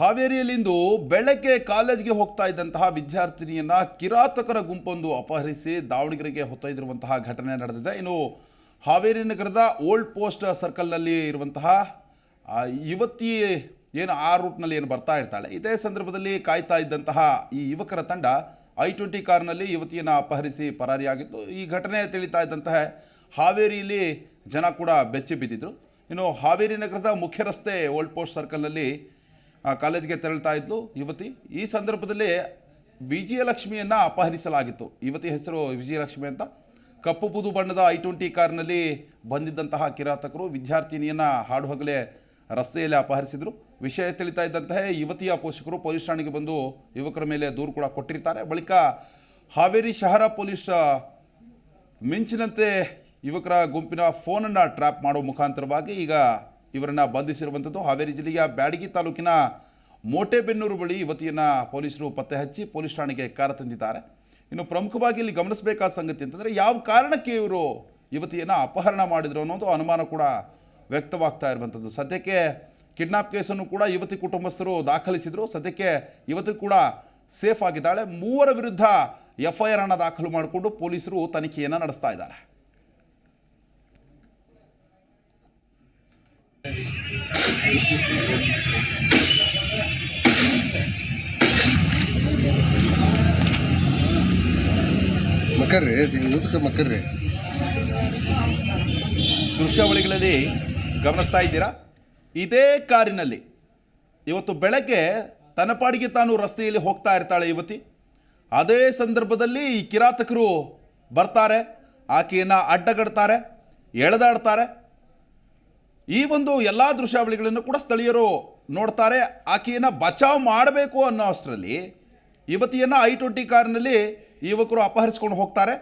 ಹಾವೇರಿಯಲ್ಲಿಂದು ಬೆಳಗ್ಗೆ ಕಾಲೇಜ್ಗೆ ಹೋಗ್ತಾ ಇದ್ದಂತಹ ವಿದ್ಯಾರ್ಥಿನಿಯನ್ನ ಕಿರಾತಕರ ಗುಂಪೊಂದು ಅಪಹರಿಸಿ ದಾವಣಗೆರೆಗೆ ಹೊತ್ತೊಯ್ದಿರುವಂತಹ ಘಟನೆ ನಡೆದಿದೆ. ಇನ್ನು ಹಾವೇರಿ ನಗರದ ಓಲ್ಡ್ ಪೋಸ್ಟ್ ಸರ್ಕಲ್ನಲ್ಲಿ ಇರುವಂತಹ ಯುವತಿ ಏನು ಆ ರೂಟ್ನಲ್ಲಿ ಏನು ಬರ್ತಾ ಇರ್ತಾಳೆ. ಇದೇ ಸಂದರ್ಭದಲ್ಲಿ ಕಾಯ್ತಾ ಇದ್ದಂತಹ ಈ ಯುವಕರ ತಂಡ ಐ ಟ್ವೆಂಟಿ ಕಾರ್ನಲ್ಲಿ ಯುವತಿಯನ್ನು ಅಪಹರಿಸಿ ಪರಾರಿಯಾಗಿತ್ತು ಈ ಘಟನೆ ತಿಳಿತಾ ಇದ್ದಂತಹ ಹಾವೇರಿಯಲ್ಲಿ ಜನ ಕೂಡ ಬೆಚ್ಚಿ ಬಿದ್ದಿದ್ರು. ಇನ್ನು ಹಾವೇರಿ ನಗರದ ಮುಖ್ಯ ರಸ್ತೆ ಓಲ್ಡ್ ಪೋಸ್ಟ್ ಸರ್ಕಲ್ನಲ್ಲಿ ಆ ಕಾಲೇಜ್ಗೆ ತೆರಳ್ತಾ ಇದ್ಲು. ಯುವತಿ, ಈ ಸಂದರ್ಭದಲ್ಲಿ ವಿಜಯಲಕ್ಷ್ಮಿಯನ್ನು ಅಪಹರಿಸಲಾಗಿತ್ತು. ಯುವತಿ ಹೆಸರು ವಿಜಯಲಕ್ಷ್ಮಿ ಅಂತ. ಕಪ್ಪು ಬೂದು ಬಣ್ಣದ ಐ ಟ್ವೆಂಟಿ ಕಾರ್ನಲ್ಲಿ ಬಂದಿದ್ದಂತಹ ಕಿರಾತಕರು ವಿದ್ಯಾರ್ಥಿನಿಯನ್ನು ಹಾಡು ಹಗಲೇ ರಸ್ತೆಯಲ್ಲಿ ಅಪಹರಿಸಿದರು. ವಿಷಯ ತಿಳಿತಾ ಇದ್ದಂತಹ ಯುವತಿಯ ಪೋಷಕರು ಪೊಲೀಸ್ ಠಾಣೆಗೆ ಬಂದು ಯುವಕರ ಮೇಲೆ ದೂರು ಕೂಡ ಕೊಟ್ಟಿರ್ತಾರೆ. ಬಳಿಕ ಹಾವೇರಿ ಶಹರ ಪೊಲೀಸ್ ಮಿಂಚಿನಂತೆ ಯುವಕರ ಗುಂಪಿನ ಫೋನನ್ನು ಟ್ರ್ಯಾಪ್ ಮಾಡುವ ಮುಖಾಂತರವಾಗಿ ಈಗ ಇವರನ್ನು ಬಂಧಿಸಿರುವಂಥದ್ದು ಹಾವೇರಿ ಜಿಲ್ಲೆಯ ಬ್ಯಾಡಗಿ ತಾಲೂಕಿನ ಮೋಟೆಬೆನ್ನೂರು ಬಳಿ ಯುವತಿಯನ್ನು ಪೊಲೀಸರು ಪತ್ತೆ ಹಚ್ಚಿ ಪೊಲೀಸ್ ಠಾಣೆಗೆ ಕಾರ ತಂದಿದ್ದಾರೆ. ಇನ್ನು ಪ್ರಮುಖವಾಗಿ ಇಲ್ಲಿ ಗಮನಿಸಬೇಕಾದ ಸಂಗತಿ ಅಂತಂದರೆ ಯಾವ ಕಾರಣಕ್ಕೆ ಇವರು ಯುವತಿಯನ್ನು ಅಪಹರಣ ಮಾಡಿದರು ಅನ್ನೋದು ಅನುಮಾನ ಕೂಡ ವ್ಯಕ್ತವಾಗ್ತಾ ಇರುವಂಥದ್ದು. ಸದ್ಯಕ್ಕೆ ಕಿಡ್ನಾಪ್ ಕೇಸನ್ನು ಕೂಡ ಯುವತಿ ಕುಟುಂಬಸ್ಥರು ದಾಖಲಿಸಿದರು. ಸದ್ಯಕ್ಕೆ ಯುವತಿ ಕೂಡ ಸೇಫ್ ಆಗಿದ್ದಾಳೆ. ಮೂವರ ವಿರುದ್ಧ ಎಫ್ ಐ ದಾಖಲು ಮಾಡಿಕೊಂಡು ಪೊಲೀಸರು ತನಿಖೆಯನ್ನು ನಡೆಸ್ತಾ ಇದ್ದಾರೆ. ದೃಶ್ಯಾವಳಿಗಳಲ್ಲಿ ಗಮನಿಸ್ತಾ ಇದ್ದೀರಾ? ಇದೇ ಕಾರಿನಲ್ಲಿ. ಇವತ್ತು ಬೆಳಗ್ಗೆ ತನ್ನ ಪಾಡಿಗೆ ತಾನು ರಸ್ತೆಯಲ್ಲಿ ಹೋಗ್ತಾ ಇರ್ತಾಳೆ ಯುವತಿ. ಅದೇ ಸಂದರ್ಭದಲ್ಲಿ ಈ ಕಿರಾತಕರು ಬರ್ತಾರೆ. ಆಕೆಯನ್ನು ಅಡ್ಡಗಡ್ತಾರೆ, ಎಳೆದಾಡ್ತಾರೆ. ಈ ಒಂದು ಎಲ್ಲ ದೃಶ್ಯಾವಳಿಗಳನ್ನು ಕೂಡ ಸ್ಥಳೀಯರು ನೋಡ್ತಾರೆ. ಆಕೆಯನ್ನು ಬಚಾವ್ ಮಾಡಬೇಕು ಅನ್ನೋ ಅಷ್ಟರಲ್ಲಿ ಯುವತಿಯನ್ನು ಐ ಟ್ವೆಂಟಿ ಕಾರಿನಲ್ಲಿ ಯುವಕರು ಅಪಹರಿಸ್ಕೊಂಡು ಹೋಗ್ತಾರೆ.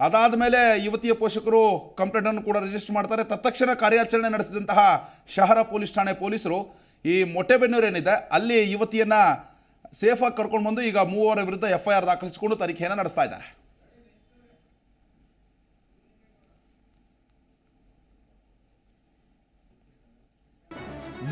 ಅದಾದ ಮೇಲೆ ಯುವತಿಯ ಪೋಷಕರು ಕಂಪ್ಲೇಂಟನ್ನು ಕೂಡ ರಿಜಿಸ್ಟರ್ ಮಾಡ್ತಾರೆ. ತತ್ಕ್ಷಣ ಕಾರ್ಯಾಚರಣೆ ನಡೆಸಿದಂತಹ ಶಹರ ಪೊಲೀಸ್ ಠಾಣೆ ಪೊಲೀಸರು ಈ ಮೊಟ್ಟೆಬೆನ್ನೂರು ಏನಿದೆ ಅಲ್ಲಿ ಯುವತಿಯನ್ನು ಸೇಫಾಗಿ ಕರ್ಕೊಂಡು ಬಂದು ಈಗ ಮೂವರ ವಿರುದ್ಧ ಎಫ್ ಐ ಆರ್ ದಾಖಲಿಸಿಕೊಂಡು ತನಿಖೆಯನ್ನು ನಡೆಸ್ತಾ ಇದ್ದಾರೆ.